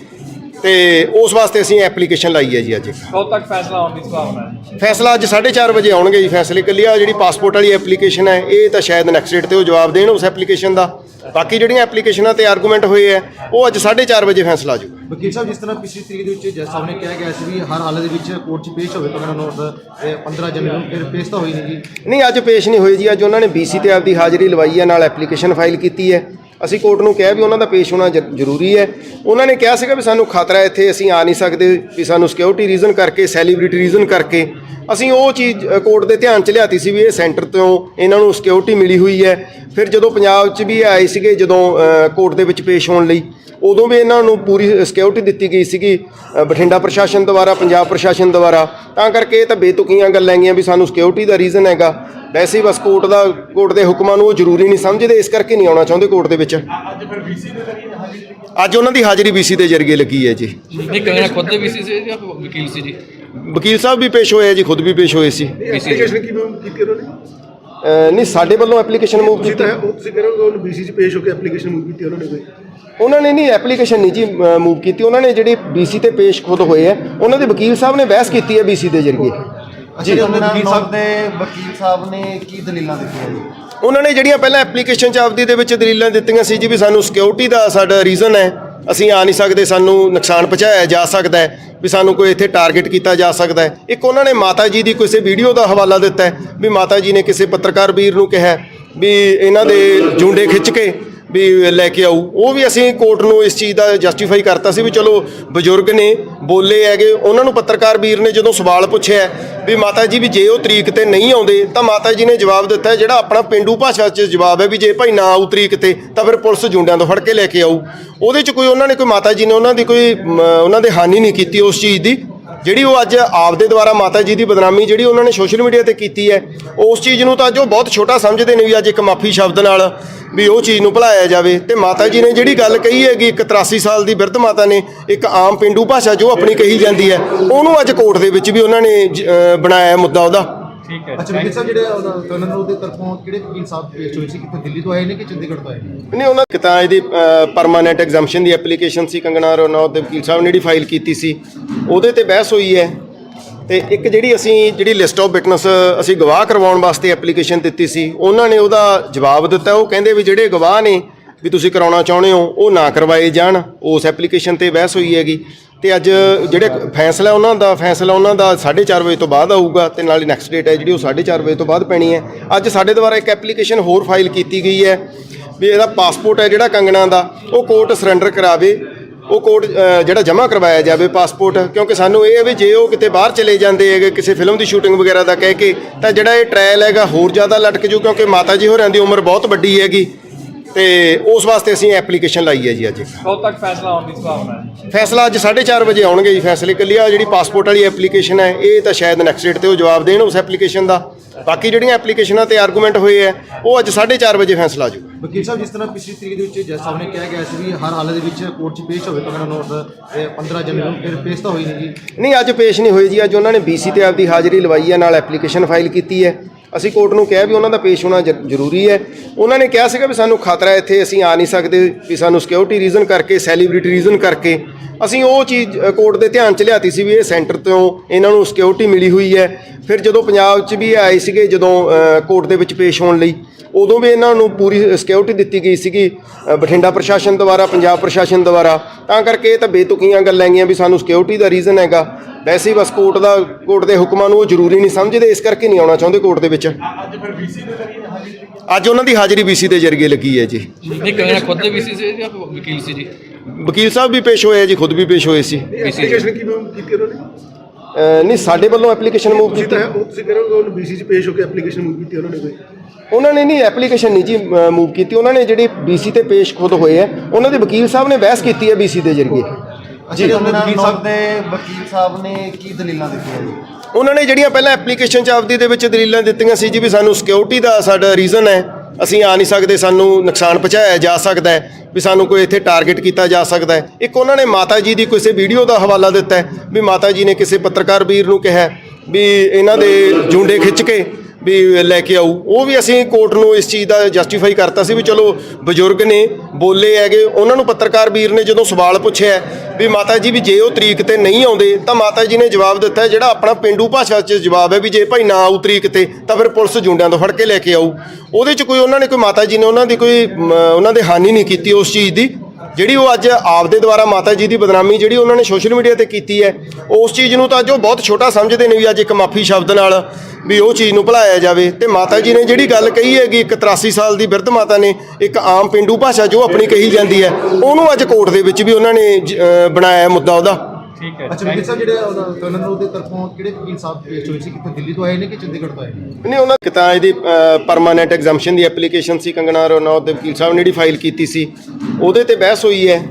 ਤੇ ਉਸ ਵਾਸਤੇ ਅਸੀਂ ਐਪਲੀਕੇਸ਼ਨ ਲਾਈ ਹੈ ਜੀ ਅੱਜ। ਕਦੋਂ ਤੱਕ ਫੈਸਲਾ ਆਉਣ ਦੀ ਸੰਭਾਵਨਾ ਹੈ? ਫੈਸਲਾ ਅੱਜ 4:30 ਵਜੇ ਆਉਣਗੇ ਜੀ ਫੈਸਲੇ। ਕੱਲੀ ਆ ਜਿਹੜੀ ਪਾਸਪੋਰਟ ਵਾਲੀ ਐਪਲੀਕੇਸ਼ਨ ਹੈ ਇਹ ਤਾਂ ਸ਼ਾਇਦ ਨੈਕਸਟ ਡੇਟ ਤੇ ਉਹ ਜਵਾਬ ਦੇਣ ਉਸ ਐਪਲੀਕੇਸ਼ਨ ਦਾ। ਬਾਕੀ ਜਿਹੜੀਆਂ ਐਪਲੀਕੇਸ਼ਨਾਂ ਤੇ ਆਰਗੂਮੈਂਟ ਹੋਏ ਹੈ ਉਹ ਅੱਜ 4:30 ਵਜੇ ਫੈਸਲਾ ਆ ਜੂ ਵਕੀਲ ਸਾਹਿਬ ਜਿਸ ਤਰ੍ਹਾਂ ਪਿਛਲੀ ਤਰੀਕ ਦੇ ਵਿੱਚ ਜੱਜ ਸਾਹਿਬ ਨੇ ਕਿਹਾ ਗਿਆ ਸੀ ਵੀ ਹਰ ਹਾਲਤ ਦੇ ਵਿੱਚ ਕੋਰਟ 'ਚ ਪੇਸ਼ ਹੋਵੇ ਕੰਗਣਾ ਨੋਟ ਤੇ 15 ਜਨਵਰੀ ਨੂੰ ਫਿਰ ਪੇਸ਼ ਤਾਂ ਹੋਈ ਨਹੀਂ ਜੀ। ਨਹੀਂ ਅੱਜ ਪੇਸ਼ ਨਹੀਂ ਹੋਏ ਜੀ। ਅੱਜ ਉਹਨਾਂ ਨੇ ਬੀਸੀ ਤੇ ਆਪਦੀ ਹਾਜ਼ਰੀ ਲਵਾਈ ਹੈ ਨਾਲ ਐਪਲੀਕੇਸ਼ਨ ਫਾਈਲ ਕੀਤੀ ਹੈ। ਅਸੀਂ ਕੋਰਟ ਨੂੰ ਕਿਹਾ ਵੀ ਉਹਨਾਂ ਦਾ ਪੇਸ਼ ਹੋਣਾ ਜ- ਜ਼ਰੂਰੀ ਹੈ। ਉਹਨਾਂ ਨੇ ਕਿਹਾ ਸੀਗਾ ਵੀ ਸਾਨੂੰ ਖਤਰਾ ਹੈ ਇੱਥੇ ਅਸੀਂ ਆ ਨਹੀਂ ਸਕਦੇ ਵੀ ਸਾਨੂੰ ਸਿਕਿਉਰਿਟੀ ਰੀਜ਼ਨ ਕਰਕੇ ਸੈਲੀਬ੍ਰਿਟੀ ਰੀਜ਼ਨ ਕਰਕੇ। ਅਸੀਂ ਉਹ ਚੀਜ਼ ਅ, ਕੋਰਟ ਦੇ ਧਿਆਨ 'ਚ ਲਿਆਤੀ ਸੀ ਵੀ ਇਹ ਸੈਂਟਰ ਤੋਂ ਇਹਨਾਂ ਨੂੰ ਸਿਕਿਉਰਿਟੀ ਮਿਲੀ ਹੋਈ ਹੈ। ਫਿਰ ਜਦੋਂ ਪੰਜਾਬ 'ਚ ਵੀ ਆਏ ਸੀਗੇ ਜਦੋਂ ਅ, ਕੋਰਟ ਦੇ ਵਿੱਚ ਪੇਸ਼ ਹੋਣ ਲਈ ਉਦੋਂ ਵੀ ਇਹਨਾਂ ਨੂੰ ਪੂਰੀ ਸਿਕਿਉਰਿਟੀ ਦਿੱਤੀ ਗਈ ਸੀਗੀ ਅ, ਬਠਿੰਡਾ ਪ੍ਰਸ਼ਾਸਨ ਦੁਆਰਾ ਪੰਜਾਬ ਪ੍ਰਸ਼ਾਸਨ ਦੁਆਰਾ। ਤਾਂ ਕਰਕੇ ਇਹ ਤਾਂ ਬੇਤੁਕੀਆਂ ਗੱਲਾਂ ਹੈਗੀਆਂ ਵੀ ਸਾਨੂੰ ਸਿਕਿਉਰਿਟੀ ਦਾ ਰੀਜ਼ਨ ਹੈਗਾ। ਵੈਸੇ ਹੀ ਬਸ ਕੋਰਟ ਦਾ ਕੋਰਟ ਦੇ ਹੁਕਮਾਂ ਨੂੰ ਉਹ ਜ਼ਰੂਰੀ ਨਹੀਂ ਸਮਝਦੇ ਇਸ ਕਰਕੇ ਨਹੀਂ ਆਉਣਾ ਚਾਹੁੰਦੇ ਕੋਰਟ ਦੇ ਵਿੱਚ। ਅੱਜ ਉਹਨਾਂ ਦੀ ਹਾਜ਼ਰੀ ਬੀਸੀ ਦੇ ਜਰੀਏ ਲੱਗੀ ਹੈ ਜੀ। ਨਹੀਂ ਕੰਗਣਾ ਖੁਦ ਦੇ ਵੀਸੀ ਸੀ ਜਾਂ ਵਕੀਲ ਸੀ ਜੀ? ਵਕੀਲ ਸਾਹਿਬ ਵੀ ਪੇਸ਼ ਹੋਏ ਆ ਜੀ ਖੁਦ ਵੀ ਪੇਸ਼ ਹੋਏ ਸੀ। ਐਪਲੀਕੇਸ਼ਨ ਕਿਵੇਂ ਕੀਤੀ ਉਹਨਾਂ ਨੇ ਨਹੀਂ ਸਾਡੇ ਵੱਲੋਂ ਐਪਲੀਕੇਸ਼ਨ ਮੂਵ ਕੀਤੀ ਤਾਂ ਉਹ ਤੁਸੀਂ ਕਰੋਗੇ ਉਹਨੂੰ ਬੀਸੀ ਚ ਪੇਸ਼ ਹੋ ਕੇ ਐਪਲੀਕੇਸ਼ਨ ਮੂਵ ਕੀਤੀ ਉਹਨਾਂ ਨੇ ਕੋਈ? ਉਹਨਾਂ ਨੇ ਨਹੀਂ ਐਪਲੀਕੇਸ਼ਨ ਨਹੀਂ ਜੀ ਮੂਵ ਕੀਤੀ। ਉਹਨਾਂ ਨੇ ਜਿਹੜੀ ਬੀਸੀ ਤੇ ਪੇਸ਼ ਖੁਦ ਹੋਏ ਆ ਉਹਨਾਂ ਦੇ ਵਕੀਲ ਸਾਹਿਬ ਨੇ ਬਹਿਸ ਕੀਤੀ ਹੈ ਬੀਸੀ ਦੇ ਜਰੀਏ। ਜੀ ਉਹਨਾਂ ਵਕੀਲ ਸਾਹਿਬ ਦੇ ਵਕੀਲ ਸਾਹਿਬ ਨੇ ਕੀ ਦਲੀਲਾਂ ਦਿੱਤੀਆਂ ਜੀ? ਉਹਨਾਂ ਨੇ ਜਿਹੜੀਆਂ ਪਹਿਲਾਂ ਐਪਲੀਕੇਸ਼ਨ ਚ ਆਪਦੀ ਦੇ ਵਿੱਚ ਦਲੀਲਾਂ ਦਿੱਤੀਆਂ ਸੀ ਜੀ ਵੀ ਸਾਨੂੰ ਸਿਕਿਉਰਿਟੀ ਦਾ ਸਾਡਾ ਰੀਜ਼ਨ ਹੈ। ਅਸੀਂ ਆ ਨਹੀਂ ਸਕਦੇ ਸਾਨੂੰ ਨੁਕਸਾਨ ਪਹੁੰਚਾਇਆ ਜਾ ਸਕਦਾ ਹੈ ਵੀ ਸਾਨੂੰ ਕੋਈ ਇੱਥੇ ਟਾਰਗੇਟ ਕੀਤਾ ਜਾ ਸਕਦਾ ਹੈ। ਇੱਕ ਉਹਨਾਂ ਨੇ ਮਾਤਾ ਜੀ ਦੀ ਕਿਸੇ ਵੀਡੀਓ ਦਾ ਹਵਾਲਾ ਦਿੱਤਾ ਵੀ ਮਾਤਾ ਜੀ ਨੇ ਕਿਸੇ ਪੱਤਰਕਾਰ ਵੀਰ ਨੂੰ ਕਿਹਾ ਵੀ ਇਹਨਾਂ ਦੇ ਜੁੰਡੇ ਖਿੱਚ ਕੇ ਵੀ ਲੈ ਕੇ ਆਊ। ਉਹ ਵੀ ਅਸੀਂ ਕੋਰਟ ਨੂੰ ਇਸ ਚੀਜ਼ ਦਾ ਜਸਟੀਫਾਈ ਕਰਤਾ ਸੀ ਵੀ ਚਲੋ ਬਜ਼ੁਰਗ ਨੇ, ਬੋਲੇ ਹੈਗੇ, ਉਹਨਾਂ ਨੂੰ ਪੱਤਰਕਾਰ ਵੀਰ ਨੇ ਜਦੋਂ ਸਵਾਲ ਪੁੱਛਿਆ ਵੀ ਮਾਤਾ ਜੀ ਵੀ ਜੇ ਉਹ ਤਰੀਕ ਤੇ ਨਹੀਂ ਆਉਂਦੇ, ਤਾਂ ਮਾਤਾ ਜੀ ਨੇ ਜਵਾਬ ਦਿੱਤਾ ਜਿਹੜਾ ਆਪਣਾ ਪਿੰਡੂ ਭਾਸ਼ਾ 'ਚ ਜਵਾਬ ਹੈ ਵੀ ਜੇ ਭਾਈ ਨਾ ਆਊ ਤਰੀਕ ਤੇ, ਤਾਂ ਫਿਰ ਪੁਲਿਸ ਜੁੰਡਿਆਂ ਤੋਂ ਫੜ ਕੇ ਲੈ ਕੇ ਆਊ। ਉਹਦੇ 'ਚ ਕੋਈ, ਉਹਨਾਂ ਨੇ ਕੋਈ ਮਾਤਾ ਜੀ ਨੇ ਉਹਨਾਂ ਦੀ ਕੋਈ ਉਹਨਾਂ ਦੇ ਹਾਨੀ ਨਹੀਂ ਕੀਤੀ ਉਸ ਚੀਜ਼ ਦੀ। ਜਿਹੜੀ ਉਹ ਅੱਜ ਆਪਦੇ ਦੁਆਰਾ ਮਾਤਾ ਜੀ ਦੀ ਬਦਨਾਮੀ ਜਿਹੜੀ ਉਹਨਾਂ ਨੇ ਸੋਸ਼ਲ ਮੀਡੀਆ ਤੇ ਕੀਤੀ ਹੈ, ਉਸ ਚੀਜ਼ ਨੂੰ ਤਾਂ ਅੱਜ ਉਹ ਬਹੁਤ ਛੋਟਾ ਸਮਝਦੇ ਨੇ ਵੀ ਅੱਜ ਇੱਕ ਮਾਫੀ ਸ਼ਬਦ ਨਾਲ ਵੀ ਉਹ ਚੀਜ਼ ਨੂੰ ਭੁਲਾਇਆ ਜਾਵੇ। ਤੇ ਮਾਤਾ ਜੀ ਨੇ ਜਿਹੜੀ ਗੱਲ ਕਹੀ ਹੈਗੀ, ਇੱਕ 83 ਸਾਲ ਦੀ ਬਿਰਧ ਮਾਤਾ ਨੇ ਇੱਕ ਆਮ ਪਿੰਡੂ ਭਾਸ਼ਾ ਜੋ ਆਪਣੀ ਕਹੀ ਜਾਂਦੀ ਹੈ, ਉਹਨੂੰ ਅੱਜ ਕੋਰਟ ਦੇ ਵਿੱਚ ਵੀ ਉਹਨਾਂ ਨੇ ਬਣਾਇਆ ਮੁੱਦਾ ਉਹਦਾ। ਠੀਕ ਹੈ ਅੱਛਾ ਵਕੀਲ ਸਾਹਿਬ ਜਿਹੜੇ ਕਰਨ ਰੋਡ ਦੇ ਤਰਫੋਂ ਕਿਹੜੇ ਵਕੀਲ ਸਾਹਿਬ ਪੇਸ਼ ਹੋਏ ਸੀ? ਕਿੱਥੋਂ ਦਿੱਲੀ ਤੋਂ ਆਏ ਨੇ ਕਿ ਚੰਡੀਗੜ੍ਹ ਤੋਂ ਆਏ ਨੇ? ਨਹੀਂ ਉਹਨਾਂ ਇਹਦੀ ਪਰਮਾਨੈਂਟ ਐਗਜ਼ੈਂਪਸ਼ਨ ਦੀ ਐਪਲੀਕੇਸ਼ਨ ਸੀ ਕੰਗਨਾ ਰਣੌਤ ਦੇ ਵਕੀਲ ਸਾਹਿਬ ਨੇ ਜਿਹੜੀ ਫਾਈਲ ਕੀਤੀ ਸੀ। ਉਹਦੇ ਤੇ ਬਹਿਸ ਹੋਈ ਹੈ। ਤੇ ਇੱਕ ਜਿਹੜੀ ਅਸੀਂ ਜਿਹੜੀ ਲਿਸਟ ਆਫ ਵਿਟਨੈਸ ਅਸੀਂ ਗਵਾਹ ਕਰਵਾਉਣ ਵਾਸਤੇ ਐਪਲੀਕੇਸ਼ਨ ਦਿੱਤੀ ਸੀ ਉਹਨਾਂ ਨੇ ਉਹਦਾ ਜਵਾਬ ਦਿੱਤਾ। ਉਹ ਕਹਿੰਦੇ ਵੀ ਜਿਹੜੇ ਗਵਾਹ ਨੇ ਵੀ ਤੁਸੀਂ ਕਰਾਉਣਾ ਚਾਹੁੰਦੇ ਹੋ ਉਹ ਨਾ ਕਰਵਾਏ ਜਾਣ। ਉਸ ਐਪਲੀਕੇਸ਼ਨ ਤੇ ਬਹਿਸ ਹੋਈ ਹੈਗੀ। ਤੇ ਅੱਜ ਜਿਹੜੇ ਫੈਸਲਾ ਉਹਨਾਂ ਦਾ, ਫੈਸਲਾ ਉਹਨਾਂ ਦਾ 4:30 ਵਜੇ ਤੋਂ ਬਾਅਦ ਆਊਗਾ ਤੇ ਨਾਲੇ ਨੈਕਸਟ ਡੇਟ ਹੈ ਜਿਹੜੀ ਉਹ 4:30 ਵਜੇ ਤੋਂ ਬਾਅਦ ਪੈਣੀ ਹੈ। ਅੱਜ ਸਾਡੇ ਦੁਆਰਾ ਇੱਕ ਐਪਲੀਕੇਸ਼ਨ ਹੋਰ ਫਾਈਲ ਕੀਤੀ ਗਈ ਹੈ ਵੀ ਇਹਦਾ ਪਾਸਪੋਰਟ ਹੈ ਜਿਹੜਾ ਕੰਗਣਾ ਦਾ, ਉਹ ਕੋਰਟ ਸਰੈਂਡਰ ਕਰਾਵੇ, ਉਹ ਕੋਡ ਜਿਹੜਾ ਜਮ੍ਹਾਂ ਕਰਵਾਇਆ ਜਾਵੇ ਪਾਸਪੋਰਟ ਕਿਉਂਕਿ ਸਾਨੂੰ ਇਹ ਹੈ ਵੀ ਜੇ ਉਹ ਕਿਤੇ ਬਾਹਰ ਚਲੇ ਜਾਂਦੇ ਹੈਗੇ, ਕਿਸੇ ਫਿਲਮ ਦੀ ਸ਼ੂਟਿੰਗ ਵਗੈਰਾ ਦਾ ਕਹਿ ਕੇ, ਤਾਂ ਜਿਹੜਾ ਇਹ ਟ੍ਰਾਇਲ ਹੈਗਾ ਹੋਰ ਜ਼ਿਆਦਾ ਲਟਕ ਜੂ, ਕਿਉਂਕਿ ਮਾਤਾ ਜੀ ਹੋਰਾਂ ਦੀ ਉਮਰ ਬਹੁਤ ਵੱਡੀ ਹੈਗੀ। ਤੇ ਉਸ ਵਾਸਤੇ ਅਸੀਂ ਐਪਲੀਕੇਸ਼ਨ ਲਾਈ ਹੈ ਜੀ ਅੱਜ। ਕਦੋਂ ਤੱਕ ਫੈਸਲਾ ਆਉਣ ਦੀ ਸੰਭਾਵਨਾ ਹੈ? ਫੈਸਲਾ ਅੱਜ 4:30 ਵਜੇ ਆਉਣਗੇ ਜੀ ਫੈਸਲੇ। ਕੱਲੀ ਆ ਜਿਹੜੀ ਪਾਸਪੋਰਟ ਵਾਲੀ ਐਪਲੀਕੇਸ਼ਨ ਹੈ ਇਹ ਤਾਂ ਸ਼ਾਇਦ ਨੈਕਸਟ ਡੇਟ ਤੇ ਉਹ ਜਵਾਬ ਦੇਣ ਉਸ ਐਪਲੀਕੇਸ਼ਨ ਦਾ। ਬਾਕੀ ਜਿਹੜੀਆਂ ਐਪਲੀਕੇਸ਼ਨਾਂ ਤੇ ਆਰਗੂਮੈਂਟ ਹੋਏ ਹੈ ਉਹ ਅੱਜ 4:30 ਵਜੇ ਫੈਸਲਾ ਆ ਜਾਊਗਾ ਵਕੀਲ ਸਾਹਿਬ ਜਿਸ ਤਰ੍ਹਾਂ ਪਿਛਲੀ ਤਰੀਕ ਦੇ ਵਿੱਚ ਜੱਜ ਸਾਹਿਬ ਨੇ ਕਿਹਾ ਗਿਆ ਸੀ ਵੀ ਹਰ ਹਾਲਤ ਦੇ ਵਿੱਚ ਕੋਰਟ 'ਚ ਪੇਸ਼ ਹੋਵੇ ਕੰਗਣਾ ਨੋਟ ਤੇ 15 ਜਨਵਰੀ ਨੂੰ ਫਿਰ ਪੇਸ਼ ਤਾਂ ਹੋਈ ਨਹੀਂ ਜੀ। ਨਹੀਂ ਅੱਜ ਪੇਸ਼ ਨਹੀਂ ਹੋਈ ਜੀ। ਅੱਜ ਉਹਨਾਂ ਨੇ ਬੀਸੀ ਤੇ ਆਪਦੀ ਹਾਜ਼ਰੀ ਲਵਾਈ ਹੈ ਨਾਲ ਐਪਲੀਕੇਸ਼ਨ ਫਾਈਲ ਕੀਤੀ ਹੈ। ਅਸੀਂ ਕੋਰਟ ਨੂੰ ਕਿਹਾ ਵੀ ਉਹਨਾਂ ਦਾ ਪੇਸ਼ ਹੋਣਾ ਜ- ਜ਼ਰੂਰੀ ਹੈ। ਉਹਨਾਂ ਨੇ ਕਿਹਾ ਸੀਗਾ ਵੀ ਸਾਨੂੰ ਖਤਰਾ ਹੈ ਇੱਥੇ ਅਸੀਂ ਆ ਨਹੀਂ ਸਕਦੇ ਵੀ ਸਾਨੂੰ ਸਿਕਿਉਰਿਟੀ ਰੀਜ਼ਨ ਕਰਕੇ ਸੈਲੀਬ੍ਰਿਟੀ ਰੀਜ਼ਨ ਕਰਕੇ। ਅਸੀਂ ਉਹ ਚੀਜ਼ ਅ, ਕੋਰਟ ਦੇ ਧਿਆਨ 'ਚ ਲਿਆਤੀ ਸੀ ਵੀ ਇਹ ਸੈਂਟਰ ਤੋਂ ਇਹਨਾਂ ਨੂੰ ਸਿਕਿਉਰਿਟੀ ਮਿਲੀ ਹੋਈ ਹੈ। ਫਿਰ ਜਦੋਂ ਪੰਜਾਬ 'ਚ ਵੀ ਆਏ ਸੀਗੇ ਜਦੋਂ ਅ, ਕੋਰਟ ਦੇ ਵਿੱਚ ਪੇਸ਼ ਹੋਣ ਲਈ ਉਦੋਂ ਵੀ ਇਹਨਾਂ ਨੂੰ ਪੂਰੀ ਸਿਕਿਉਰਿਟੀ ਦਿੱਤੀ ਗਈ ਸੀਗੀ ਅ, ਬਠਿੰਡਾ ਪ੍ਰਸ਼ਾਸਨ ਦੁਆਰਾ ਪੰਜਾਬ ਪ੍ਰਸ਼ਾਸਨ ਦੁਆਰਾ। ਤਾਂ ਕਰਕੇ ਇਹ ਤਾਂ ਬੇਤੁਕੀਆਂ ਗੱਲਾਂ ਹੈਗੀਆਂ ਵੀ ਸਾਨੂੰ ਸਿਕਿਉਰਿਟੀ ਦਾ ਰੀਜ਼ਨ ਹੈਗਾ। ਵੈਸੇ ਹੀ ਬਸ ਕੋਰਟ ਦਾ ਕੋਰਟ ਦੇ ਹੁਕਮਾਂ ਨੂੰ ਉਹ ਜ਼ਰੂਰੀ ਨਹੀਂ ਸਮਝਦੇ ਇਸ ਕਰਕੇ ਨਹੀਂ ਆਉਣਾ ਚਾਹੁੰਦੇ ਕੋਰਟ ਦੇ ਵਿੱਚ। ਅੱਜ ਉਹਨਾਂ ਦੀ ਹਾਜ਼ਰੀ ਬੀਸੀ ਦੇ ਜ਼ਰੀਏ ਲੱਗੀ ਹੈ ਜੀ। ਨਹੀਂ ਕਹਿੰਦੇ ਖੁਦ ਦੇ ਵੀਸੀ ਸੀ ਜਾਂ ਵਕੀਲ ਸੀ ਜੀ? ਵਕੀਲ ਸਾਹਿਬ ਵੀ ਪੇਸ਼ ਹੋਏ ਆ ਜੀ ਖੁਦ ਵੀ ਪੇਸ਼ ਹੋਏ ਸੀ। ਐਪਲੀਕੇਸ਼ਨ ਕੀ move ਕੀਤੀ ਉਹਨਾਂ ਨੇ? ਅ, ਨਹੀਂ ਸਾਡੇ ਵੱਲੋਂ ਐਪਲੀਕੇਸ਼ਨ ਮੂਵ ਕੀਤੀ। ਤਾਂ ਉਹ ਤੁਸੀਂ ਕਰੋਗੇ ਉਹਨੂੰ ਬੀਸੀ 'ਚ ਪੇਸ਼ ਹੋ ਕੇ ਐਪਲੀਕੇਸ਼ਨ ਮੂਵ ਕੀਤੀ ਉਹਨਾਂ ਨੇ ਕੋਈ? ਉਹਨਾਂ ਨੇ ਨਹੀਂ ਐਪਲੀਕੇਸ਼ਨ ਨਹੀਂ ਜੀ ਮੂਵ ਕੀਤੀ। ਉਹਨਾਂ ਨੇ ਜਿਹੜੀ ਬੀਸੀ ਤੇ ਪੇਸ਼ ਖੁਦ ਹੋਏ ਆ ਉਹਨਾਂ ਦੇ ਵਕੀਲ ਸਾਹਿਬ ਨੇ ਬਹਿਸ ਕੀਤੀ ਹੈ ਬੀਸੀ ਦੇ ਜ਼ਰੀਏ। ਜੀ ਵਕੀਲ ਸਾਹਿਬ ਦੇ ਵਕੀਲ ਸਾਹਿਬ ਨੇ ਕੀ ਦਲੀਲਾਂ ਦਿੱਤੀਆਂ ਜੀ? ਉਹਨਾਂ ਨੇ ਜਿਹੜੀਆਂ ਪਹਿਲਾਂ ਐਪਲੀਕੇਸ਼ਨ ਚ ਆਪਦੀ ਦੇ ਵਿੱਚ ਦਲੀਲਾਂ ਦਿੱਤੀਆਂ ਸੀ ਜੀ ਵੀ ਸਾਨੂੰ ਸਿਕਿਉਰਿਟੀ ਦਾ ਸਾਡਾ ਰੀਜ਼ਨ ਹੈ। ਅਸੀਂ ਆ ਨਹੀਂ ਸਕਦੇ ਸਾਨੂੰ ਨੁਕਸਾਨ ਪਹੁੰਚਾਇਆ ਜਾ ਸਕਦਾ ਹੈ ਵੀ ਸਾਨੂੰ ਕੋਈ ਇੱਥੇ ਟਾਰਗੇਟ ਕੀਤਾ ਜਾ ਸਕਦਾ ਹੈ। ਇੱਕ ਉਹਨਾਂ ਨੇ ਮਾਤਾ ਜੀ ਦੀ ਕਿਸੇ ਵੀਡੀਓ ਦਾ ਹਵਾਲਾ ਦਿੱਤਾ ਵੀ ਮਾਤਾ ਜੀ ਨੇ ਕਿਸੇ ਪੱਤਰਕਾਰ ਵੀਰ ਨੂੰ ਕਿਹਾ ਵੀ ਇਹਨਾਂ ਦੇ ਜੁੰਡੇ ਖਿੱਚ ਕੇ ਵੀ ਲੈ ਕੇ ਆਊ। ਉਹ ਵੀ ਅਸੀਂ ਕੋਰਟ ਨੂੰ ਇਸ ਚੀਜ਼ ਦਾ ਜਸਟੀਫਾਈ ਕਰਤਾ ਸੀ ਵੀ ਚਲੋ ਬਜ਼ੁਰਗ ਨੇ, ਬੋਲੇ ਹੈਗੇ, ਉਹਨਾਂ ਨੂੰ ਪੱਤਰਕਾਰ ਵੀਰ ਨੇ ਜਦੋਂ ਸਵਾਲ ਪੁੱਛਿਆ ਵੀ ਮਾਤਾ ਜੀ ਵੀ ਜੇ ਉਹ ਤਰੀਕ ਤੇ ਨਹੀਂ ਆਉਂਦੇ, ਤਾਂ ਮਾਤਾ ਜੀ ਨੇ ਜਵਾਬ ਦਿੱਤਾ, ਜਿਹੜਾ ਆਪਣਾ ਪਿੰਡੂ ਭਾਸ਼ਾ 'ਚ ਜਵਾਬ ਹੈ ਵੀ ਜੇ ਭਾਈ ਨਾ ਆਊ ਤਰੀਕ ਤੇ, ਤਾਂ ਫਿਰ ਪੁਲਿਸ ਜੁੰਡਿਆਂ ਤੋਂ ਫੜ ਕੇ ਲੈ ਕੇ ਆਊ। ਉਹਦੇ 'ਚ ਕੋਈ, ਉਹਨਾਂ ਨੇ ਕੋਈ ਮਾਤਾ ਜੀ ਨੇ ਉਹਨਾਂ ਦੀ ਕੋਈ ਉਹਨਾਂ ਦੇ ਹਾਨੀ ਨਹੀਂ ਕੀਤੀ ਉਸ ਚੀਜ਼ ਦੀ? ਜਿਹੜੀ ਉਹ ਅੱਜ ਆਪਦੇ ਦੁਆਰਾ ਮਾਤਾ ਜੀ ਦੀ ਬਦਨਾਮੀ ਜਿਹੜੀ ਉਹਨਾਂ ਨੇ ਸੋਸ਼ਲ ਮੀਡੀਆ ਤੇ ਕੀਤੀ ਹੈ ਉਸ ਚੀਜ਼ ਨੂੰ ਤਾਂ ਅੱਜ ਉਹ ਬਹੁਤ ਛੋਟਾ ਸਮਝਦੇ ਨੇ ਵੀ ਅੱਜ ਇੱਕ ਮਾਫੀ ਸ਼ਬਦ ਨਾਲ ਵੀ ਉਹ ਚੀਜ਼ ਨੂੰ ਭੁਲਾਇਆ ਜਾਵੇ। ਤੇ ਮਾਤਾ ਜੀ ਨੇ ਜਿਹੜੀ ਗੱਲ ਕਹੀ ਹੈਗੀ ਇੱਕ 83 ਸਾਲ ਦੀ ਬਿਰਧ ਮਾਤਾ ਨੇ ਇੱਕ ਆਮ ਪਿੰਡੂ ਭਾਸ਼ਾ ਜੋ ਆਪਣੀ ਕਹੀ ਜਾਂਦੀ ਹੈ। ਉਹਨੂੰ ਅੱਜ ਕੋਰਟ ਦੇ ਵਿੱਚ ਵੀ ਉਹਨਾਂ ਨੇ ਜ- ਬਣਾਇਆ ਮੁੱਦਾ ਉਹਦਾ। ਠੀਕ ਹੈ। ਅੱਛਾ ਵਕੀਲ ਸਾਹਿਬ ਜਿਹੜੇ ਕੰਗਣਾ ਨੋਟ ਦੇ ਤਰਫੋਂ ਕਿਹੜੇ ਵਕੀਲ ਸਾਹਿਬ ਪੇਸ਼ ਹੋਏ ਸੀ? ਕਿੱਥੇ ਦਿੱਲੀ ਤੋਂ ਆਏ ਨੇ ਕਿ ਚੰਡੀਗੜ੍ਹ ਤੋਂ ਆਏ ਨੇ? ਨਹੀਂ ਉਹਨਾਂ ਕਿਤਾ ਇਹਦੀ ਪਰਮਾਨੈਂਟ ਐਗਜ਼ਾਮਸ਼ਨ ਦੀ ਐਪਲੀਕੇਸ਼ਨ ਸੀ ਕੰਗਣਾ ਰਣੌਤ ਦੇ ਵਕੀਲ ਸਾਹਿਬ ਨੇ ਜਿਹੜੀ ਫਾਈਲ ਕੀਤੀ ਸੀ। ਉਹਦੇ ਤੇ ਬਹਿਸ ਹੋਈ ਹੈ।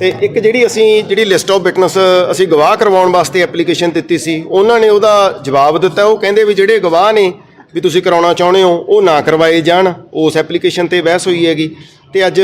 ਤੇ ਇੱਕ ਜਿਹੜੀ ਅਸੀਂ, ਜਿਹੜੀ ਲਿਸਟ ਆਫ ਵਿਟਨੈਸ ਅਸੀਂ ਗਵਾਹ ਕਰਵਾਉਣ ਵਾਸਤੇ ਐਪਲੀਕੇਸ਼ਨ ਦਿੱਤੀ ਸੀ, ਉਹਨਾਂ ਨੇ ਉਹਦਾ ਜਵਾਬ ਦਿੱਤਾ। ਉਹ ਕਹਿੰਦੇ ਵੀ ਜਿਹੜੇ ਗਵਾਹ ਨੇ ਵੀ ਤੁਸੀਂ ਕਰਾਉਣਾ ਚਾਹੁੰਦੇ ਹੋ, ਉਹ ਨਾ ਕਰਵਾਏ ਜਾਣ। ਉਸ ਐਪਲੀਕੇਸ਼ਨ ਤੇ ਬਹਿਸ ਹੋਈ ਹੈਗੀ। ਤੇ ਅੱਜ